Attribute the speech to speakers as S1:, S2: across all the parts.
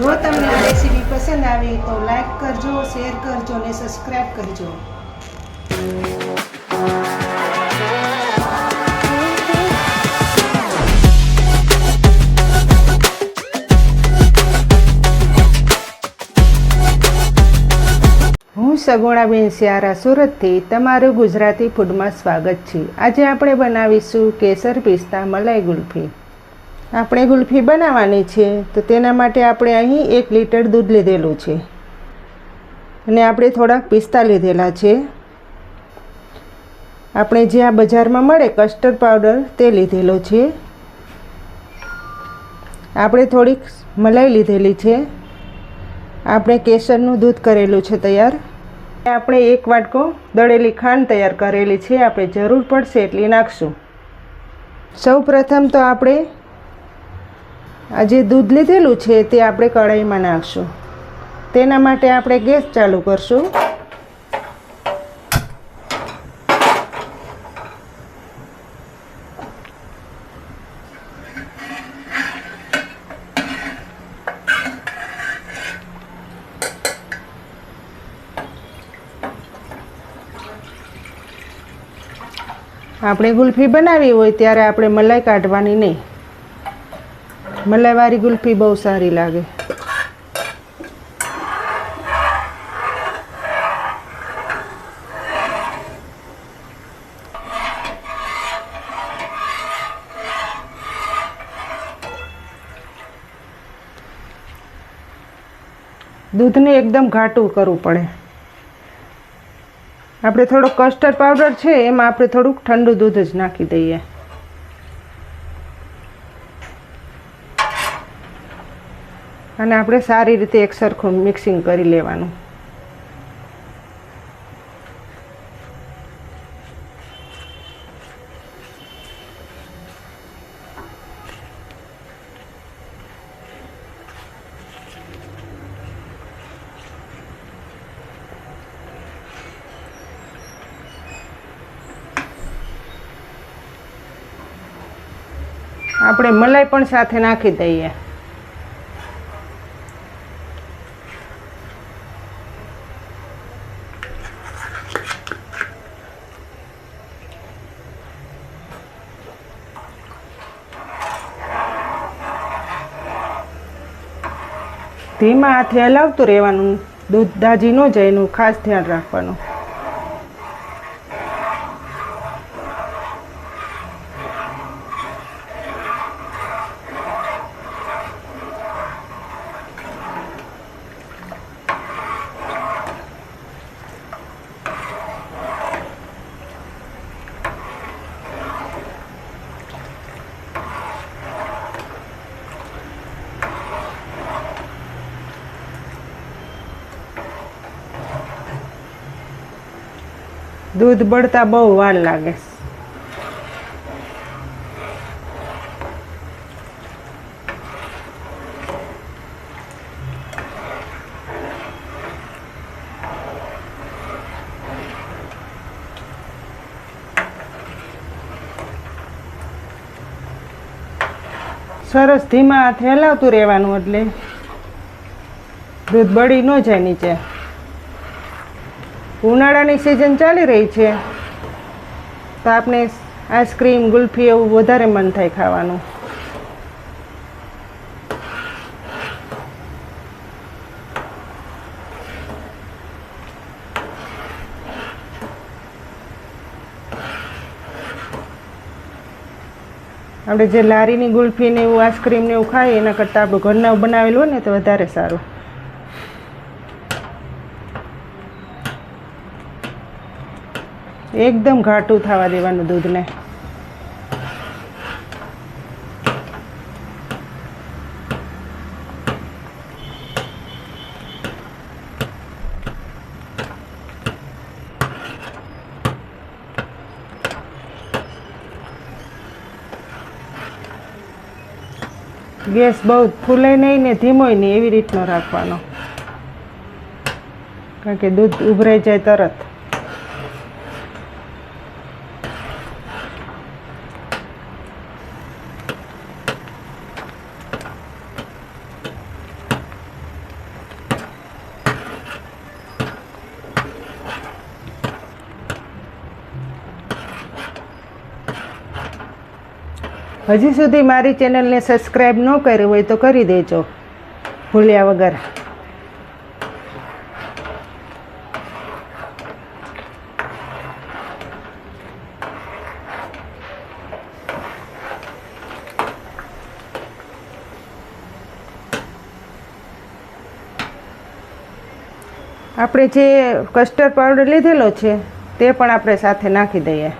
S1: જો તમને આ રેસીપી પસંદ આવે તો લાઈક કરજો, શેર કરજો અને સબસ્ક્રાઈબ કરજો. હું સગુણાબેન સિયારા સુરતથી તમારું ગુજરાતી ફૂડમાં સ્વાગત છે. આજે આપણે બનાવીશું કેસર પિસ્તા મલાઈ ગુલ્ફી. આપણે ગુલ્ફી બનાવવાની છે, તો તેના માટે આપણે અહીં એક લીટર દૂધ લીધેલું છે. અને આપણે થોડાક પિસ્તા લીધેલા છે. આપણે જે આ બજારમાં મળે કસ્ટર્ડ પાવડર તે લીધેલો છે. આપણે થોડીક મલાઈ લીધેલી છે. આપણે કેસરનું દૂધ કરેલું છે તૈયાર. આપણે એક વાટકો દળેલી ખાંડ તૈયાર કરેલી છે, આપણે જરૂર પડશે એટલી નાખશું. સૌ પ્રથમ તો આપણે આ જે દૂધ લીધેલું છે તે આપણે કઢાઈમાં નાખશું. તેના માટે આપણે ગેસ ચાલુ કરશું. આપણે ગુલ્ફી બનાવી હોય ત્યારે આપણે મલાઈ કાઢવાની નહીં. મલાઈવાળી ગુલ્ફી બહુ સારી લાગે. દૂધને એકદમ ઘાટું કરવું પડે. આપણે થોડો કસ્ટર્ડ પાવડર છે, એમાં આપણે થોડુંક ઠંડુ દૂધ જ નાખી દઈએ. અને આપણે સારી રીતે એક સરખું મિક્સિંગ કરી લેવાનું. આપણે મલાઈ પણ સાથે નાખી દઈએ. ધીમા હાથે હલાવતું રહેવાનું દૂધ દાજી ન જાય એનું ખાસ ધ્યાન રાખવાનું. દૂધ બળતા બહુ વાર લાગે. સરસ ધીમા હાથે હલાવતું રહેવાનું એટલે દૂધ બળી ન જાય નીચે. ઉનાળાની સિઝન ચાલી રહી છે. તો આપણે આઈસ્ક્રીમ ગુલ્ફી એવું વધારે મન થાય ખાવાનું. આપણે જે લારીની ગુલ્ફી ને એવું આઈસ્ક્રીમ ને એવું ખાઈએ, એના કરતાં આપણું ઘરના બનાવેલું હોય ને, તો વધારે સારું. એકદમ ઘાટું થવા દેવાનું દૂધને. ગેસ બહુ ફૂલે નહીં ને ધીમોય નહીં, એવી રીતનો રાખવાનો. કારણ કે દૂધ ઉભરાઈ જાય તરત. હજી સુધી મારી ચેનલને સબસ્ક્રાઈબ ન કરી હોય તો કરી દેજો. ભૂલ્યા વગર. આપણે જે કસ્ટર્ડ પાવડર લીધેલો છે, તે પણ આપણે સાથે નાખી દઈએ.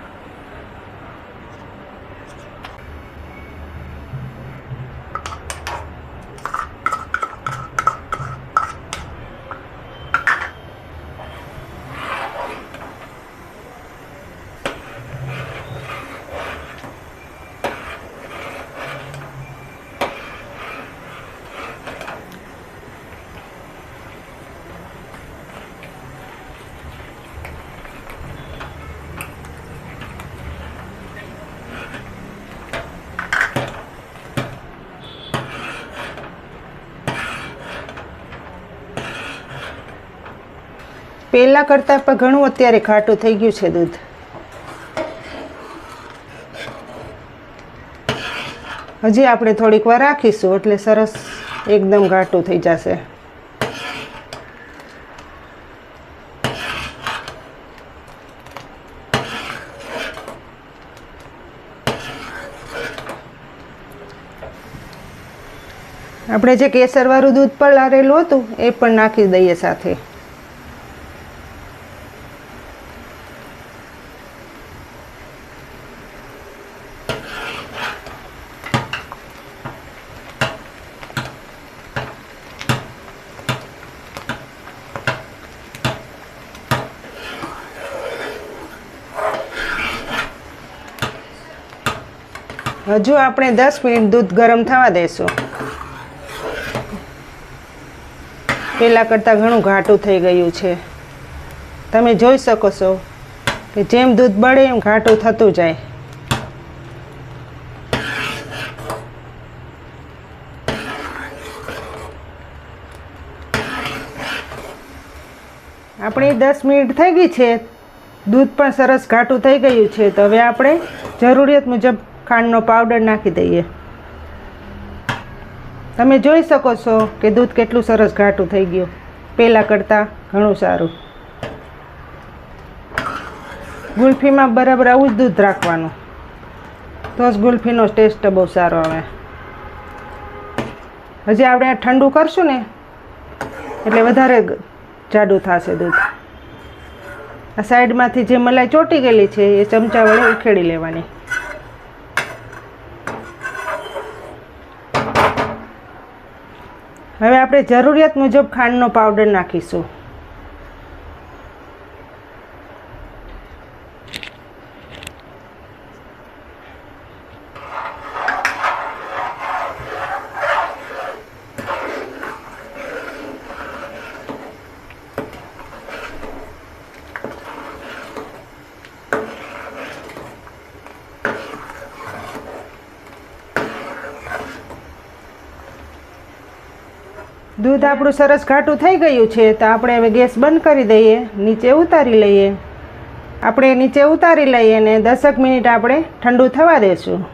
S1: પહેલાં કરતાં પણ ઘણું અત્યારે ખાટું થઈ ગયું છે દૂધ. હજી આપણે થોડીક વાર રાખીશું એટલે સરસ એકદમ ઘાટું થઈ જશે. આપણે જે કેસરવાળું દૂધ પણ લારેલું હતું, એ પણ નાખી દઈએ સાથે. હજુ આપણે દસ મિનિટ દૂધ ગરમ થવા દઈશું પહેલાં કરતાં ઘણું ઘાટું થઈ ગયું છે. તમે જોઈ શકો છો કે જેમ દૂધ બળે એમ ઘાટું થતું જાય. આપણી દસ મિનિટ થઈ ગઈ છે. દૂધ પણ સરસ ઘાટું થઈ ગયું છે. તો હવે આપણે જરૂરિયાત મુજબ ખાંડનો પાવડર નાખી દઈએ. તમે જોઈ શકો છો કે દૂધ કેટલું સરસ ઘાટું થઈ ગયું. પહેલાં કરતાં ઘણું સારું. ગુલ્ફીમાં બરાબર આવું જ દૂધ રાખવાનું. તો જ ગુલ્ફીનો ટેસ્ટ બહુ સારો આવે. હજી આપણે આ ઠંડુ કરશું ને, એટલે વધારે જાડું થશે દૂધ. આ સાઈડમાંથી જે મલાઈ ચોટી ગયેલી છે, એ ચમચા વડે ઉખેડી લેવાની. હવે આપણે જરૂરિયાત મુજબ ખાંડનો પાવડર નાખીશું. દૂધ આપણું સરસ ઘાટું થઈ ગયું છે, તો આપણે હવે ગેસ બંધ કરી દઈએ, નીચે ઉતારી લઈએ. આપણે નીચે ઉતારી લઈએ ને દસક મિનિટ આપણે ઠંડુ થવા દઈશું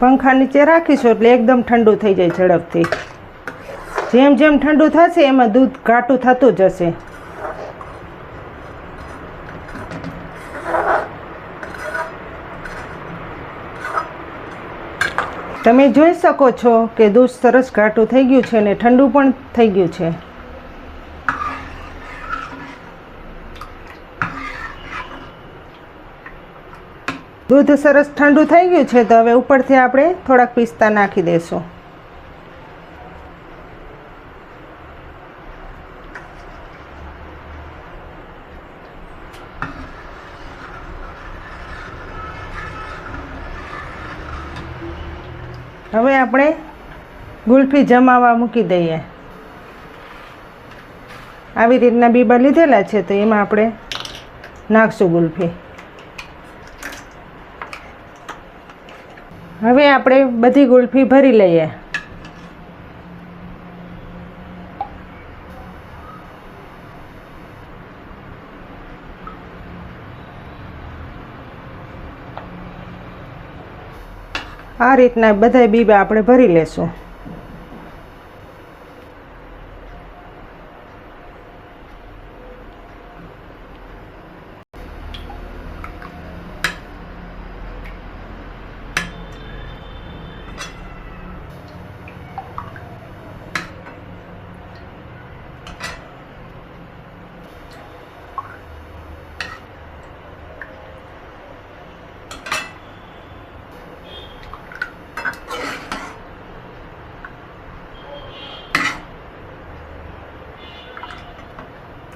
S1: પંખા નીચે રાખીશું એટલે એકદમ ઠંડુ થઈ જાય ઝડપથી. જેમ જેમ ઠંડુ થશે, એમાં દૂધ ઘાટું થતું જશે. તમે જોઈ શકો છો કે દૂધ સરસ ઘાટું થઈ ગયું છે અને ઠંડુ પણ થઈ ગયું છે. દૂધ સરસ ઠંડુ થઈ ગયું છે તો હવે ઉપરથી આપણે થોડાક પિસ્તા નાખી દઈશું. હવે આપણે ગુલ્ફી જમાવા મૂકી દઈએ. આવી રીતના બીબા લીધેલા છે તો એમાં આપણે નાખશું ગુલ્ફી. હવે આપણે બધી ગુલ્ફી ભરી લઈએ. આ રીતના બધા બીબા આપણે ભરી લેશું.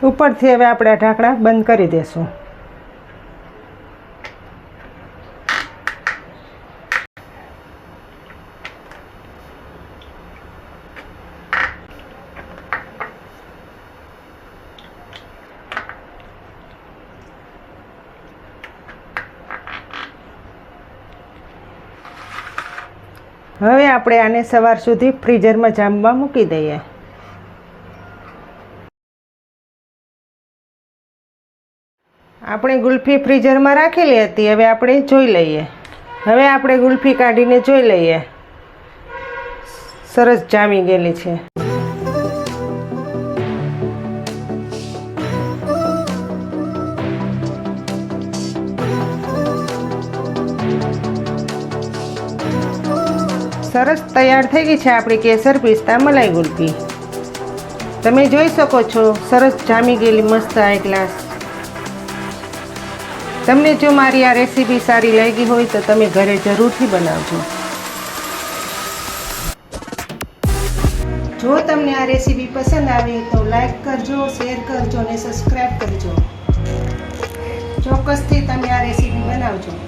S1: ઉપરથી હવે આપણે આ ઢાંકણા બંધ કરી દેશું. હવે આપણે આને સવાર સુધી ફ્રીઝરમાં જામવા મૂકી દઈએ. આપણે ગુલ્ફી ફ્રીઝરમાં રાખેલી હતી, હવે આપણે જોઈ લઈએ. હવે આપણે ગુલ્ફી કાઢીને જોઈ લઈએ. સરસ જામી ગયેલી છે. સરસ તૈયાર થઈ ગઈ છે આપણી કેસર પિસ્તા મલાઈ ગુલ્ફી. તમે જોઈ શકો છો, સરસ જામી ગયેલી, મસ્ત આ ગ્લાસ તમને જો મારી આ રેસીપી સારી લાગી હોય તો તમે ઘરે જરૂરથી બનાવજો. જો તમને આ રેસીપી પસંદ આવી તો લાઈક કરજો, શેર કરજો અને સબસ્ક્રાઈબ કરજો. ચોક્કસથી તમે આ રેસીપી બનાવજો.